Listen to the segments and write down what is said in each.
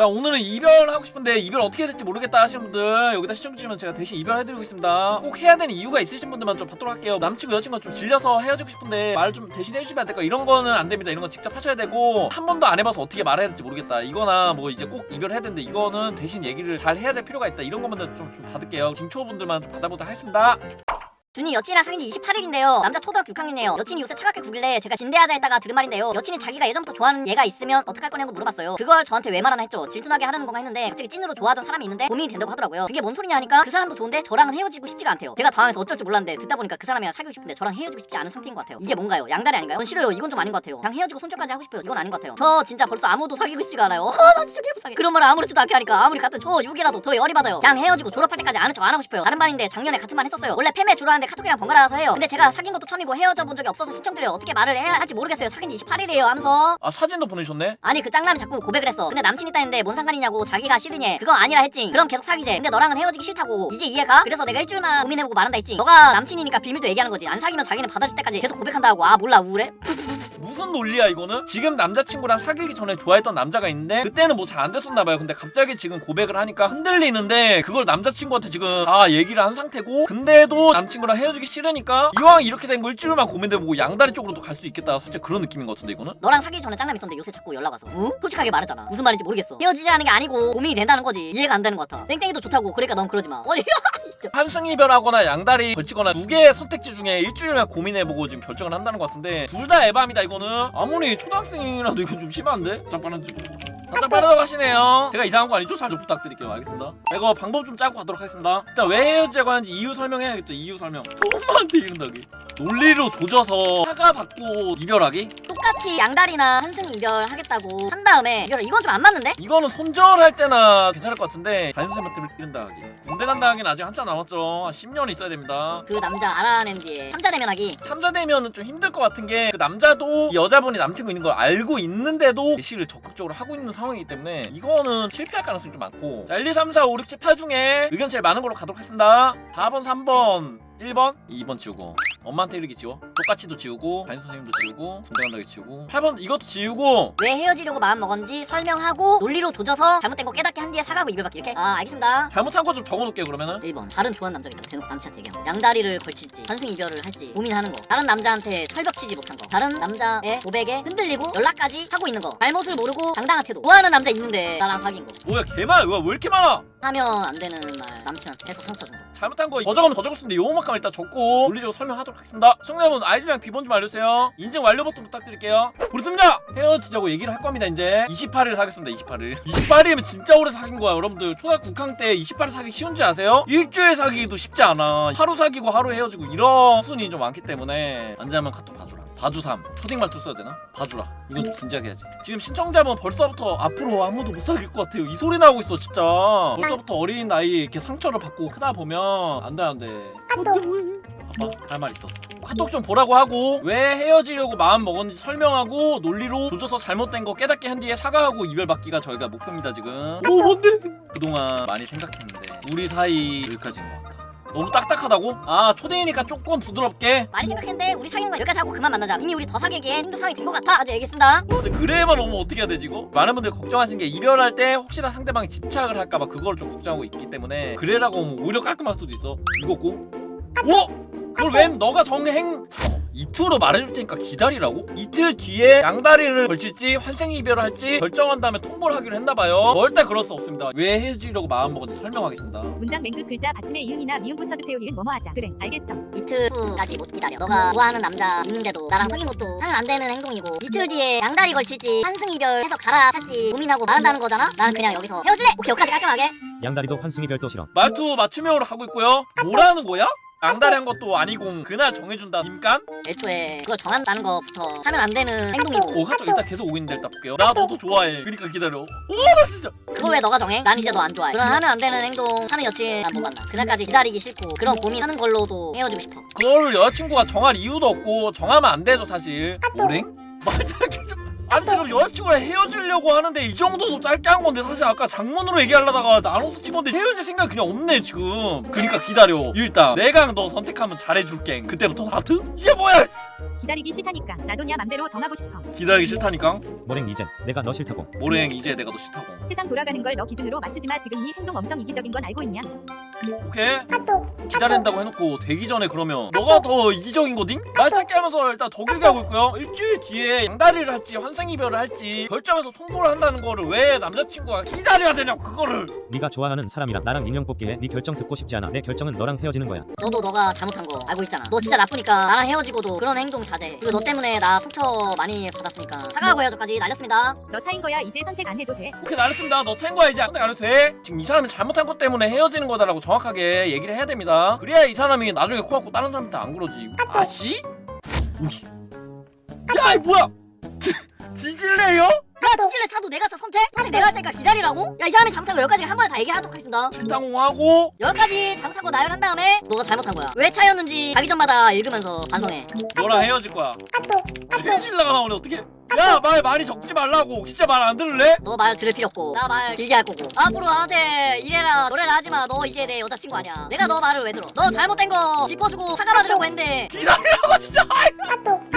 자 오늘은 이별하고 싶은데 이별 어떻게 해야 될지 모르겠다 하시는 분들 여기다 시청 주시면 제가 대신 이별해드리고 있습니다. 꼭 해야 되는 이유가 있으신 분들만 좀 받도록 할게요. 남친구 여자친구가 좀 질려서 헤어지고 싶은데 말 좀 대신 해주시면 안 될까? 이런 거는 안 됩니다. 이런 건 직접 하셔야 되고 한 번도 안 해봐서 어떻게 말해야 될지 모르겠다. 이거나 뭐 이제 꼭 이별해야 되는데 이거는 대신 얘기를 잘 해야 될 필요가 있다. 이런 것만 좀, 좀 받을게요. 징초분들만 좀 받아보도록 하겠습니다 준이 여친이랑 사귄 지 28일인데요. 남자 초등학교 6학년이에요. 여친이 요새 차갑게 구길래 제가 진대하자 했다가 들은 말인데요. 여친이 자기가 예전부터 좋아하는 얘가 있으면 어떡할 거냐고 물어봤어요. 그걸 저한테 왜 말하나 했죠. 질투나게 하려는 건가 했는데 갑자기 찐으로 좋아하던 사람이 있는데 고민이 된다고 하더라고요. 그게 뭔 소리냐 하니까 그 사람도 좋은데 저랑은 헤어지고 싶지가 않대요. 제가 당황해서 어쩔 줄 몰랐는데 듣다 보니까 그 사람이랑 사귀고 싶은데 저랑 헤어지고 싶지 않은 상태인 것 같아요. 이게 뭔가요? 양다리 아닌가요? 전 싫어요. 이건 좀 아닌 것 같아요. 그냥 헤어지고 손절까지 하고 싶어요. 이건 아닌 것 같아요. 저 진짜 벌써 아무도 사귀고 싶지가 않아요. 아, 나 진짜 개불쌍해. 그런 말을 아무렇지도 않게 하니까 아무리 같은 저 6이라도 더 열이 받아요. 그냥 헤어지고 졸업할 때까지 아는 척 안 하고 싶어요. 다른 말인데 작년에 같은 말 했었어요. 원래 팸에 주로 하는데 카톡이랑 번갈아서 해요. 근데 제가 사귄 것도 처음이고 헤어져 본 적이 없어서 시청드려요. 어떻게 말을 해야 할지 모르겠어요. 사귄 지 28일이에요 하면서 아 사진도 보내주셨네 아니 그 짱남이 자꾸 고백을 했어. 근데 남친 있다 했는데 뭔 상관이냐고 자기가 싫으니 그거 아니라 했지. 그럼 계속 사귀재. 근데 너랑은 헤어지기 싫다고. 이제 이해가? 그래서 내가 일주일만 고민해보고 말한다 했지. 너가 남친이니까 비밀도 얘기하는 거지. 안 사귀면 자기는 받아줄 때까지 계속 고백한다 하고 아 몰라 우울해? 무슨 논리야 이거는? 지금 남자친구랑 사귀기 전에 좋아했던 남자가 있는데 그때는 뭐 잘 안 됐었나 봐요. 근데 갑자기 지금 고백을 하니까 흔들리는데 그걸 남자친구한테 지금 다 얘기를 한 상태고 근데도 남친구랑 헤어지기 싫으니까 이왕 이렇게 된 거 일주일만 고민해보고 양다리 쪽으로도 갈 수 있겠다. 살짝 그런 느낌인 것 같은데 이거는? 너랑 사귀기 전에 짱남 있었는데 요새 자꾸 연락 와서 응? 솔직하게 말했잖아. 무슨 말인지 모르겠어. 헤어지자는 게 아니고 고민이 된다는 거지. 이해가 안 되는 것 같아. 땡땡이도 좋다고 그러니까 넌 그러지 마. 아니 한승 이별하거나 양다리 걸치거나 두 개의 선택지 중에 일주일만 고민해보고 지금 결정을 한다는 것 같은데 둘 다 에바입니다 이거는? 아무리 초등학생이라도 이건 좀 심한데? 짭빠른지 살짝 빠르다고 하시네요. 제가 이상한 거 아니죠? 잘 좀 부탁드릴게요. 알겠습니다. 이거 방법 좀 짜고 가도록 하겠습니다. 일단 왜 헤어지자고 하는지 이유 설명해야겠죠? 이유 설명. 엄마한테 이른다기. 논리로 조져서 사과 받고 이별하기? 똑같이 양다리나 한승이 이별하겠다고 한 다음에 이별 이건 좀 안 맞는데? 이거는 손절할 때나 괜찮을 것 같은데 담임선생님한테 이른다 하기. 군대 간다 하긴 아직 한참 남았죠. 한 10년 있어야 됩니다. 그 남자 알아낸 뒤에 삼자 대면하기. 탐자 되면은 좀 힘들 것 같은 게 그 남자도 이 여자분이 남친구 있는 걸 알고 있는데도 대시를 적극적으로 하고 있는 상황이기 때문에 이거는 실패할 가능성이 좀 많고. 자 1, 2, 3, 4, 5, 6, 7, 8 중에 의견 제일 많은 걸로 가도록 하겠습니다. 4번 3번 1번 2번 지우고 엄마한테 이르기 지워. 똑같이도 지우고 담임 선생님도 지우고 군대 간다기 지우고. 8번 이것도 지우고. 왜 헤어지려고 마음 먹었는지 설명하고 논리로 조져서 잘못된 거 깨닫게 한 뒤에 사과하고 이별받기. 이렇게? 아 알겠습니다. 잘못한 거 좀 적어놓을게요 그러면은. 1번. 다른 좋아하는 남자가 있다고 대놓고 남친한테 얘기하는 거 양다리를 걸칠지 환승 이별을 할지 고민하는 거. 다른 남자한테 철벽치지 못한 거. 다른 남자의 고백에 흔들리고 연락까지 하고 있는 거. 잘못을 모르고 당당한 태도. 좋아하는 남자 있는데 나랑 사귄 거. 뭐야 개많아. 왜 이렇게 많아? 하면 안 되는 말 남친한테 해서 상처 준 거. 잘못한 거 더 적으면 더 적을 수 있는데 요만큼 일단 적고 논리적으로 설명하도록 하겠습니다. 시청자분 아이디랑 비번 좀 알려주세요. 인증 완료 버튼 부탁드릴게요. 그렇습니다. 헤어지자고 얘기를 할 겁니다 이제. 28일 사겠습니다 28일 28일이면 진짜 오래 사귄 거야 여러분들. 초등학교 6학년 때 28일 사기 쉬운지 아세요? 일주일 사귀기도 쉽지 않아. 하루 사귀고 하루 헤어지고 이런 순위 좀 많기 때문에. 안 자면 카톡 봐주라. 봐주삼. 초딩 말투 써야 되나? 봐주라. 이건 좀 진지하게 해야지. 지금 신청자분 벌써부터 앞으로 아무도 못 사귈 것 같아요. 이 소리 나오고 있어 진짜. 벌써부터 어린 나이에 이렇게 상처를 받고 크다 보면 안돼 안돼 아빠 할 말 있었어. 카톡 좀 보라고 하고 왜 헤어지려고 마음 먹었는지 설명하고 논리로 조져서 잘못된 거 깨닫게 한 뒤에 사과하고 이별받기가 저희가 목표입니다 지금. 오 뭔데? 그동안 많이 생각했는데 우리 사이 여기까지인 것 같다 너무 딱딱하다고? 아 초대이니까 조금 부드럽게. 많이 생각했는데 우리 사귀는 거 여기까지 하고 그만 만나자. 이미 우리 더 사귀기엔 힘든 상황이 된 것 같아. 아주 얘기했습니다. 어, 근데 그래만 오면 어떻게 해야 되지 이거? 많은 분들이 걱정하시는 게 이별할 때 혹시나 상대방이 집착을 할까봐 그걸 좀 걱정하고 있기 때문에 그래라고 하면 오히려 깔끔할 수도 있어. 읽었고 오! 그걸 왜 너가 정행 이틀로 말해줄 테니까 기다리라고? 이틀 뒤에 양다리를 걸칠지 환생 이별을 할지 결정한 다음에 통보를 하기로 했나봐요 절대 그럴 수 없습니다 왜 헤어지려고 마음먹었는지 설명하겠습니다 문장 맹극 글자 받침에 이응이나 미음 붙여주세요. 이은 뭐뭐 하자. 그래, 알겠어. 이틀 후까지 못 기다려 너가 좋아하는 남자 있는데도 나랑 사귄 것도 하면 안 되는 행동이고 이틀 뒤에 양다리 걸칠지 환승 이별 해서 갈아탈지 고민하고 말한다는 거잖아 난 그냥 여기서 헤어질래 오케이 여기까지 깔끔하게 양다리도 환승이 별도 싫어. 말투 맞춤형으로 하고 있고요 뭐라는 거야? 양다리 한 것도 아니고 그날 정해준다. 임깐? 애초에 그걸 정한다는 것부터 하면 안 되는 행동이고. 오 카톡 일단 계속 오고 있는데 일단 볼게요. 나 너도 좋아해. 그러니까 기다려. 오나 진짜. 그걸 왜 너가 정해? 난 이제 너 안 좋아해. 그런 하면 안 되는 행동 하는 여친 난 못 만나. 그날까지 기다리기 싫고 그런 고민하는 걸로도 헤어지고 싶어. 그거를 여자친구가 정할 이유도 없고 정하면 안 되죠 사실. 오랭? 말잘 계속 아니 지금 여자친구랑 헤어지려고 하는데 이 정도도 짧게 한 건데 사실 아까 장문으로 얘기하려다가 나눠서 찍었는데 헤어질 생각 그냥 없네 지금 그니까 기다려 일단 내가 너 선택하면 잘해줄게 그때부터 하트? 이게 뭐야 기다리기 싫다니까. 나도 냐 맘대로 정하고 싶어. 기다리기 싫다니까 모랭 이젠 내가 너 싫다고 모랭 이제 내가 너 싫다고 세상 돌아가는 걸 너 기준으로 맞추지 마. 지금 네 행동 엄청 이기적인 건 알고 있냐? 오케이 기다린다고 해놓고 되기 전에 그러면 너가 더 이기적인 거딩? 말 짧게 하면서 일단 더 길게 하고 있고요 일주일 뒤에 양다리를 할지 환생이별을 할지 결정해서 통보를 한다는 거를 왜 남자친구가 기다려야 되냐고 그거를 네가 좋아하는 사람이랑 나랑 인형 뽑기 해네 결정 듣고 싶지 않아 내 결정은 너랑 헤어지는 거야 너도 너가 잘못한 거 알고 있잖아. 너 진짜 나쁘니까 나랑 헤어지고도 그런 행동 자제. 그리고 너 때문에 나 상처 많이 받았으니까 사과하고 헤어져까지 날렸습니다. 너 차인 거야. 이제 선택 안 해도 돼. 오케이 알았습니다 너 챙거야 이제 선택 안 해도 돼 지금 이 사람이 잘못한 것 때문에 헤어지는 거다라고 정확하게 얘기를 해야 됩니다 그래야 이 사람이 나중에 코앞고 다른 사람한테 안 그러지 아씨? 오이 야이 뭐야 지질래요? 야, 뒤질래 차도 내가 차 선택? 선택 내가 할 테니까 기다리라고? 야, 이 사람이 거 여기까지 한 번에 다 얘기하도록 하겠습니다. 실당공하고 여기까지 거 나열한 다음에 너가 잘못한 거야. 왜 차였는지 자기 전마다 읽으면서 반성해. 너랑 헤어질 거야 지질라가 나오네 어떻게 야 말 많이 적지 말라고. 진짜 말 안 들을래? 너 말 들을 필요 없고. 나 말 길게 할 거고. 앞으로 나한테 이래라 너래라 하지 마. 너 이제 내 여자친구 아니야. 내가 너 말을 왜 들어? 너 잘못된 거 짚어주고 사과받으려고 했는데. 기다리라고 진짜.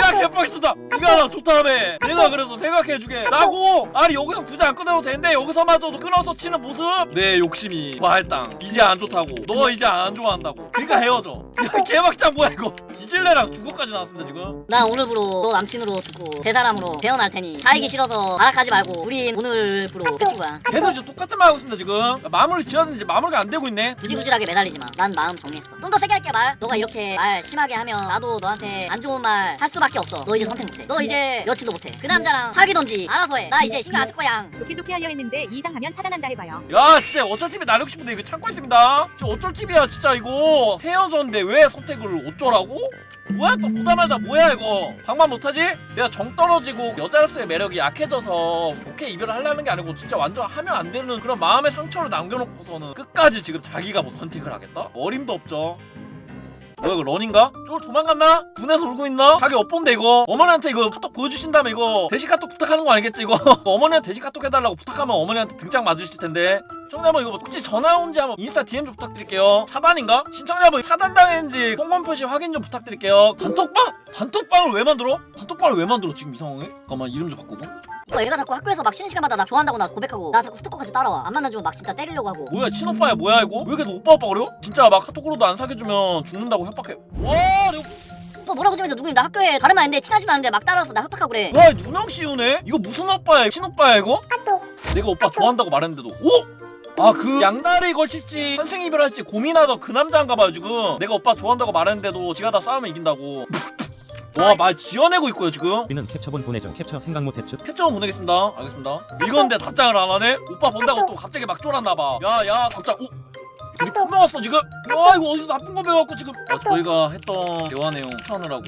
야 개빡치다 네가 나 좋다며. 내가 그래서 생각해주게. 라고. 아니 여기서 굳이 안 끊어도 되는데 여기서마저도 끊어서 치는 모습. 내 욕심이 과할당. 이제 안 좋다고. 너 이제 안 좋아한다고. 그러니까 헤어져. 야 개막장 뭐야 이거? 디질레랑 주거까지 나왔습니다 지금. 나 오늘부로 너 남친으로 죽고 대사람으로 태어날 테니 살기 싫어서 발악하지 말고 우린 오늘부로 끝인 거야. 계속 이제 똑같은 말 하고 있습니다 지금 마무리 지었는지 마무리가 안 되고 있네 구질구질하게 매달리지 마. 난 마음 정리했어. 좀 더 세게 할게 말. 너가 이렇게 말 심하게 하면 나도 너한테 안 좋은 말 할 수밖에 없어. 너 이제 선택 못해. 너 이제 여친도 못해. 그 남자랑 사귀던지 알아서 해. 나 이제 신경 안 쓸 거야. 좋게 좋게 하려 했는데 이 이상 하면 차단한다 해봐요. 야 진짜 어쩔 TV 나르고 싶은데 이거 참고 있습니다 저 어쩔 TV야 진짜 이거 헤어졌는데 왜 선택을 어쩌라고? 뭐야 또 보다 말다 뭐야 이거 방만 못하지? 내가 정 떨어지고 여자로서의 매력이 약해져서 좋게 이별을 하려는 게 아니고 진짜 완전 하면 안 되는 그런 마음의 상처를 남겨놓고서는 끝까지 지금 자기가 뭐 선택을 하겠다? 어림도 없죠 뭐야 이거 런인가? 쫄 도망갔나? 군에서 울고 있나? 가게 엇본데 이거 어머니한테 이거 카톡 보여주신다면 이거 대시 카톡 부탁하는 거 아니겠지 이거 어머니한테 대시 카톡 해달라고 부탁하면 어머니한테 등짝 맞으실 텐데 시청자분 이거 혹시 전화 온지 한번 인스타 DM 좀 부탁드릴게요 차단인가? 신청자분 차단당했는지 홍보 표시 확인 좀 부탁드릴게요 단톡방? 단톡방을 왜 만들어? 단톡방을 왜 만들어 지금 이 상황에? 잠깐만 이름 좀 바꾸고 오빠 얘가 자꾸 학교에서 막 쉬는 시간마다 나 좋아한다고 나 고백하고 나 자꾸 스토커까지 따라와. 안 만나주고 막 진짜 때리려고 하고. 뭐야 친오빠야 뭐야 이거? 왜 계속 오빠 오빠 그래요? 진짜 막 카톡으로도 안 사귀어주면 죽는다고 협박해 와 이거 오빠 뭐라고 좀 해줘 누구니? 나 학교에 다른 아는데 친하지도 않은데 막 따라와서 나 협박하고 그래. 와 누명 씌우네? 이거 무슨 오빠야 친오빠야 이거? 내가 오빠 좋아한다고 말했는데도 오? 아 그 양다리 걸칠지 선생 이별할지 고민하던 그 남자인가 봐요 지금 내가 오빠 좋아한다고 말했는데도 지가 다 싸우면 이긴다고 와 말 지어내고 있고요 지금. 우리는 캡처본 보내줘 캡처 생각 못했죠? 캡처만 보내겠습니다. 알겠습니다. 이건데 답장을 안 하네? 오빠 본다고 또 갑자기 막 쫄았나봐. 야 야 답장 오 분명 왔어 지금. 야 이거 어디서 나쁜 거 배워갖고 지금. 아, 저희가 했던 대화 내용 추천을 하고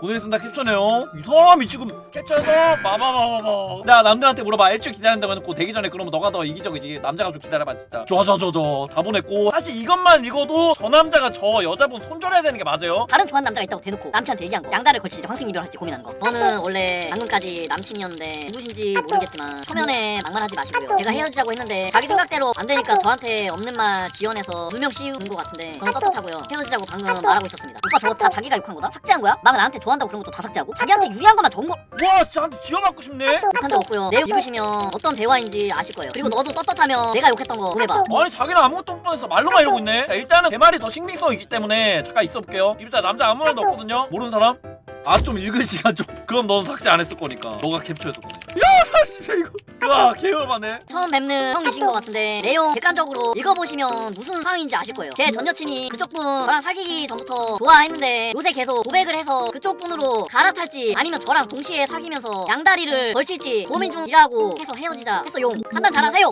보내겠습니다 캡처 내용 이 사람이 지금 캡처해서 마마마마마. 나 남들한테 물어봐. 일주일 기다린다고 해놓고 되기 전에 그러면 너가 더 이기적이지. 남자가 좀 기다려봐 진짜. 저저저저 다 보냈고. 사실 이것만 읽어도 저 남자가 저 여자분 손절해야 되는 게 맞아요. 다른 좋아하는 남자가 있다고 대놓고 남친한테 얘기한 거. 양다를 걸치지 황승 이별 할지 고민한 거. 너는 원래 방금까지 남친이었는데 누구신지 모르겠지만 초면에 막말하지 마시고요. 제가 헤어지자고 했는데 자기 생각대로 안 되니까 저한테 없는 말 지어내서 누명 씌우는 거 같은데 저는 떳떳하고요. 헤어지자고 방금 말하고 있었습니다. 오빠 저거 다 자기가 욕한 거다? 삭제한 거야? 막 나한테 좋아한다고 그런 것도 다 삭제하고? 자기한테 유리한 것만 적은 거 와 진짜 한테 지어맞고 싶네 욕한 적 없고요. 내용 읽으시면 어떤 대화인지 아실 거예요. 그리고 너도 떳떳하면 내가 욕했던 거 보내봐. 아니 자기는 아무것도 못 보냈어 말로만 이러고 있네 자, 일단은 제 말이 더 신빙성이 있기 때문에 잠깐 있어 볼게요 일단 남자 아무 말도 없거든요 모르는 사람? 아 좀 읽을 시간 좀 그럼 넌 삭제 안 했을 거니까 너가 캡처해서 보내 야나 진짜 이거 와 개열받네 처음 뵙는 형이신 것 같은데 내용 객관적으로 읽어보시면 무슨 상황인지 아실 거예요. 제 전 여친이 그쪽 분 저랑 사귀기 전부터 좋아했는데 요새 계속 고백을 해서 그쪽 분으로 갈아탈지 아니면 저랑 동시에 사귀면서 양다리를 걸칠지 고민 중이라고 해서 헤어지자 해서 용. 판단 잘하세요.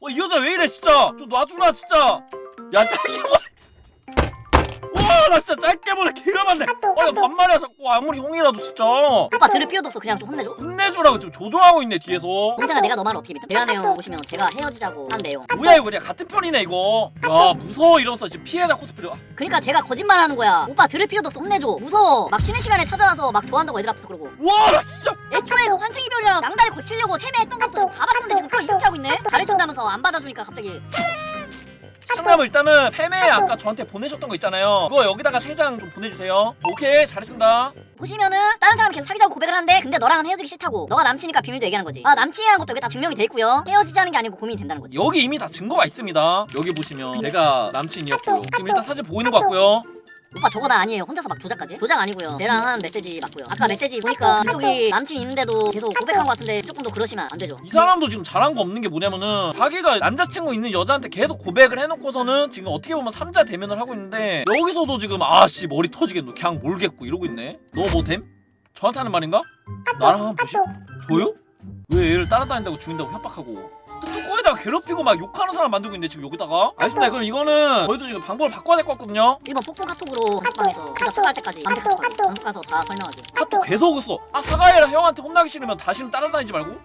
와 이 여자 왜 이래 진짜. 좀 놔주라 진짜. 야 짧게 보내 나 진짜 짧게 보내 기가 막네. 아나 반말이야 자꾸. 아무리 형이라도 진짜. 오빠 들을 필요도 없어. 그냥 좀 혼내줘. 혼내주라고 지금 조종하고 있네 뒤에서. 동생아. 내가 너 말을 어떻게 믿어? 대화 내용 보시면 제가 헤어지자고 한 내용. 뭐야 이거. 그냥 같은 편이네 이거. 야 무서워 이러면서 지금 피해자 코스프레. 아, 그러니까 제가 거짓말하는 거야. 오빠 들을 필요도 없어. 혼내줘. 무서워. 막 쉬는 시간에 찾아와서 막 좋아한다고 애들 앞에서 그러고. 와나 진짜. 애초에 그 환승이별이랑 양다리 고치려고 헤매했던 것도 좀 봐봤는데 지금 그거 이렇게 하고 있네? 가르친다면서 안 받아주니까 갑자기 시청자분 일단은 패메 아까 저한테 보내셨던 거 있잖아요. 그거 여기다가 세 장 좀 보내주세요. 오케이 잘했습니다. 보시면은 다른 사람 계속 사귀자고 고백을 하는데 근데 너랑은 헤어지기 싫다고. 너가 남친이니까 비밀도 얘기하는 거지. 아 남친이라는 것도 여기 다 증명이 돼 있고요. 헤어지자는 게 아니고 고민이 된다는 거지. 여기 이미 다 증거가 있습니다. 여기 보시면 내가 남친이었고요. 지금 일단 사진 보이는 것 같고요 오빠 저거 나 아니에요. 혼자서 막 조작까지? 조작 아니고요. 내랑 한 메시지 맞고요. 아까 메시지 보니까 그쪽이 남친 있는데도 계속 고백한 것 같은데 조금 더 그러시면 안 되죠. 이 사람도 지금 잘한 거 없는 게 뭐냐면은 자기가 남자친구 있는 여자한테 계속 고백을 해놓고서는 지금 어떻게 보면 삼자 대면을 하고 있는데 여기서도 지금 아씨 머리 터지겠노. 그냥 몰겠고 이러고 있네. 너 뭐 됨? 저한테 하는 말인가? 나랑 한번 보시 저요? 왜 얘를 따라다닌다고 죽인다고 협박하고 뚜꾸에다가 괴롭히고 막 욕하는 사람 만들고 있는데 지금 여기다가. 알겠습니다 그럼 이거는 저희도 지금 방법을 바꿔야 될 것 같거든요. 1번 폭풍 카톡으로 단톡방에서 진짜 수고할 때까지 밤새 카톡하기 방송 가서 다 설명하기 카톡. 계속 했어. 아 사과해라. 형한테 혼나기 싫으면 다시는 따라다니지 말고.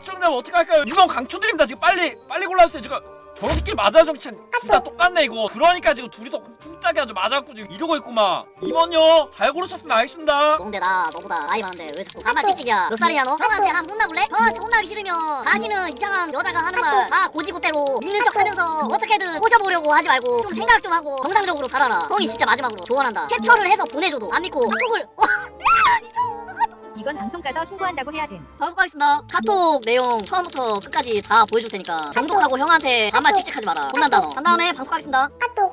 시청자분 어떻게 할까요? 유명 강추드립니다 지금. 빨리 빨리 골라주세요. 지금 저런 새끼 맞아 정치 진짜 똑같네 이거. 그러니까 지금 둘이서 쿵짝이 아주 맞아갖고 지금 이러고 있구만. 이번요 잘 고르셨으면 알겠습니다. 너 근데 나 너보다 나이 많은데 왜 자꾸 가만 찍찍이야 몇 살이냐 너? 형한테 한번 혼나볼래? 형한테 혼나기 싫으면. 다시는 이상한 여자가 하는 말 다 고지고대로 믿는 척 하면서 어떻게든 꼬셔보려고 하지 말고 좀 생각 좀 하고 정상적으로 살아라. 형이 진짜 마지막으로 조언한다. 캡처를 해서 보내줘도 안 믿고 카톡을 어, 이건 방송 가서 신고한다고 해야 됨. 방송하겠습니다. 카톡 내용 처음부터 끝까지 다 보여줄 테니까 정독하고 형한테 반말 찍찍하지 마라. 혼난다 너 한 다음에 방송하겠습니다. 카톡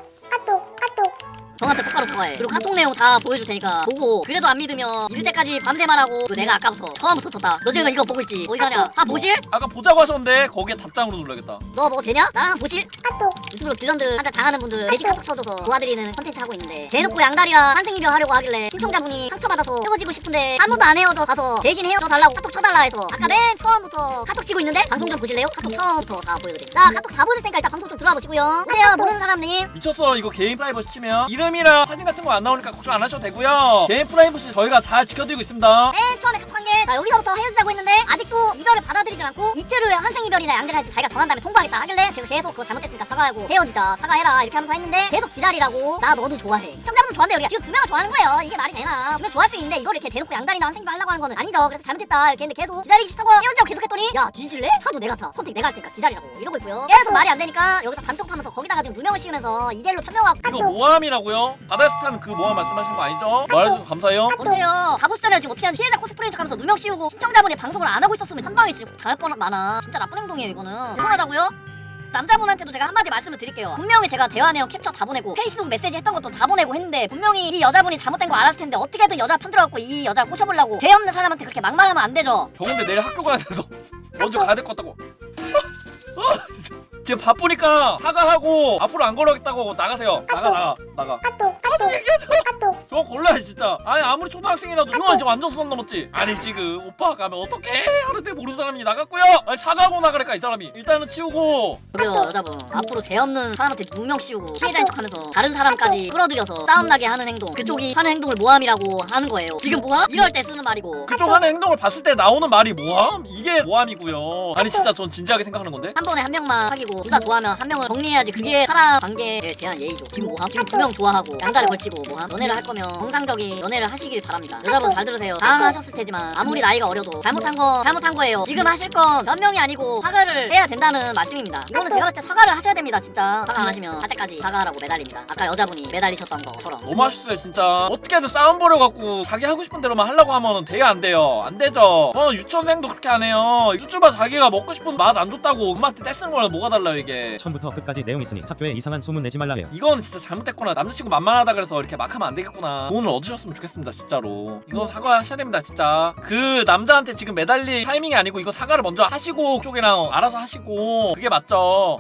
형한테 똑바로 사과해. 그리고 카톡 내용 다 보여줄 테니까 보고 그래도 안 믿으면 이럴 때까지 밤새만 하고 그리고 내가 아까부터 처음부터 쳤다. 너 지금 이거 보고 있지? 어디 가냐? 아 보실? 아까 보자고 하셨는데 거기에 답장으로 눌러야겠다. 너 뭐 되냐? 나랑 보실? 카톡. 유튜브로 빌런들 한테 당하는 분들 대신 카톡 쳐줘서 도와드리는 컨텐츠 하고 있는데 대놓고 양다리랑 환승이별 하려고 하길래 신청자분이 상처받아서 헤어지고 싶은데 한 번도 안 헤어져 가서 대신 헤어져 달라고 카톡 쳐달라 해서 아까 맨 처음부터 카톡 치고 있는데 방송 좀 보실래요? 카톡 처음부터 다 보여드릴게요. 자 카톡 다 보여줄 테니까 일단 방송 좀 들어와 보시고요. 보세요 모르는 사람님. 미쳤어. 이거 개인 프라이버시 치면 이름 이랑 사진 같은 거 안 나오니까 걱정 안 하셔도 되고요. 개인 프라이버시 저희가 잘 지켜드리고 있습니다. 맨 처음에 카톡 한게 자 여기서부터 헤어지자고 했는데 아직도 이별을 받아들이지 않고 이틀 후에 환승 이별이나 양대를 할지 자기가 정한 다음에 통보하겠다 하길래 제가 계속 그거 잘못했으니까 사과하고 헤어지자 사과해라 이렇게 하면서 했는데 계속 기다리라고 나 너도 좋아해. 시청자분도 좋아한대 우리가. 지금 두 명을 좋아하는 거예요. 이게 말이 되나? 분명 좋아할 수 있는데 이걸 이렇게 대놓고 양다리나 환승 이별 하려고 하는 거는 아니죠. 그래서 잘못했다 이렇게 했는데 계속 기다리기 싫다고 헤어지자고 계속 했더니 야 뒤질래? 차도 내가 차. 선택 내가 할 테니까 기다리라고 이러고 있고요. 계속 말이 안 되니까 여기서 단톡 하면서 거기다가 지금 누명을 씌우면서 이대로 편명하고 이거 모함이라고요? 바다스타는 그 모함 말씀하시는 거 아니죠? 말해줘서 감사해요 모르세요. 다 보시잖아요. 지금 어떻게 하는 피해자 코스프레인 척하면서 누명 씌우고 시청자분이 방송을 안 하고 있었으면 한 방에 지금 당할 뻔 많아. 진짜 나쁜 행동이에요 이거는. 죄송하다고요? 남자분한테도 제가 한마디 말씀을 드릴게요. 분명히 제가 대화 내용 캡처 다 보내고 페이스북 메시지 했던 것도 다 보내고 했는데 분명히 이 여자분이 잘못된 거 알았을 텐데 어떻게든 여자 편들어갖고 이 여자 꼬셔보려고 죄 없는 사람한테 그렇게 막말하면 안 되죠. 저 근데 내일 학교 가야 돼서 먼저 가야 될 것 같다고. 지금 바쁘니까 사과하고 앞으로 안 걸어겠다고 나가세요. 나가 나가 나가 무슨 얘기하죠 저거 골라야지 진짜. 아니 아무리 초등학생이라도 형아. 지금 완전 수학 넘었지. 아니 지금 오빠가 가면 어떡해? 하는데 모르는 사람이 나갔고요. 아니 사과하고 나가랄까 이 사람이. 일단은 치우고. 저기요 여자분 앞으로 죄 없는 사람한테 누명 씌우고 피해자인 척하면서 다른 사람까지 끌어들여서 싸움 나게 하는 행동. 그쪽이 하는 행동을 모함이라고 하는 거예요. 지금 모함? 이럴 때 쓰는 말이고. 그쪽 하는 행동을 봤을 때 나오는 말이 모함? 이게 모함이고요. 아니 진짜 전 진지하게 생각하는 건데. 한 번에 한 명만 사귀고 둘 다 좋아하면 한 명을 정리해야지 그게 사람 관계에 대한 예의죠. 지금 뭐함? 지금 두 명 좋아하고 양다리 걸치고 뭐함? 연애를 할 거면 정상적인 연애를 하시길 바랍니다. 여자분 잘 들으세요. 당하셨을 테지만 아무리 나이가 어려도 잘못한 건 잘못한 거예요. 지금 하실 건몇 명이 아니고 사과를 해야 된다는 말씀입니다. 이거는 제가 봤을 때 사과를 하셔야 됩니다 진짜. 사과 안 하시면 할 때까지 사과하라고 매달립니다. 아까 여자분이 매달리셨던 것처럼. 너무 하셨어요 진짜. 어떻게든 싸움 벌여갖고 자기 하고 싶은 대로만 하려고 하면은 돼요 안 돼요? 안 되죠. 저는 유치원생도 그렇게 안 해요. 유튜버 자기가 먹고 싶은 맛 안 줬다고 엄마한테 떼쓰는 거랑 뭐가 달라요 이게? 처음부터 끝까지 내용 있으니 학교에 이상한 소문 내지 말라 해요. 이건 진짜 잘못됐구나. 남자친구 만만하다 그래서 이렇게 막 하면 안 되겠구나. 돈을 얻으셨으면 좋겠습니다 진짜로. 이거 사과하셔야 됩니다 진짜. 그 남자한테 지금 매달릴 타이밍이 아니고 이거 사과를 먼저 하시고 그쪽이랑 알아서 하시고. 그게 맞죠?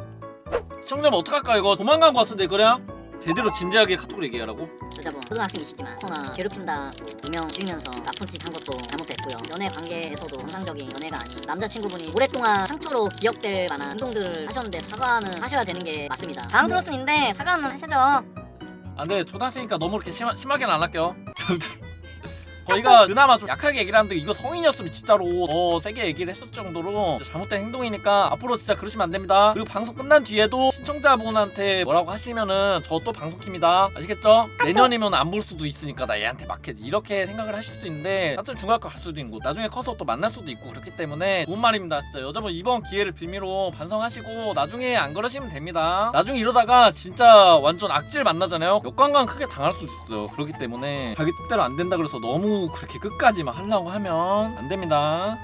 시청자분 어떡할까 이거 도망간 거 같은데 그냥? 제대로 진지하게 카톡으로 얘기하라고? 여자분 초등학생이시지만 코나 괴롭힌다 이명 주면서 나쁜 짓 한 것도 잘못됐고요. 연애 관계에서도 정상적인 연애가 아닌 남자친구분이 오랫동안 상처로 기억될 만한 행동들을 하셨는데 사과는 하셔야 되는 게 맞습니다. 당황스럽습니다 사과는 하셔죠 아 근데 초등학생이니까 너무 그렇게 심하, 심하게는 안 할게요. 저희가 그나마 좀 약하게 얘기를 하는데 이거 성인이었으면 진짜로 더 세게 얘기를 했을 정도로 진짜 잘못된 행동이니까 앞으로 진짜 그러시면 안 됩니다. 그리고 방송 끝난 뒤에도 시청자분한테 뭐라고 하시면은 저 또 방송 킵니다. 아시겠죠? 내년이면 안 볼 수도 있으니까 나 얘한테 막 해. 이렇게 생각을 하실 수도 있는데 나중에 중학교 갈 수도 있고 나중에 커서 또 만날 수도 있고 그렇기 때문에 좋은 말입니다 진짜. 여자분 이번 기회를 빌미로 반성하시고 나중에 안 그러시면 됩니다. 나중에 이러다가 진짜 완전 악질 만나잖아요? 역관광 크게 당할 수도 있어요. 그렇기 때문에 자기 뜻대로 안 된다 그래서 너무 그렇게 끝까지 막 하려고 하면 안 됩니다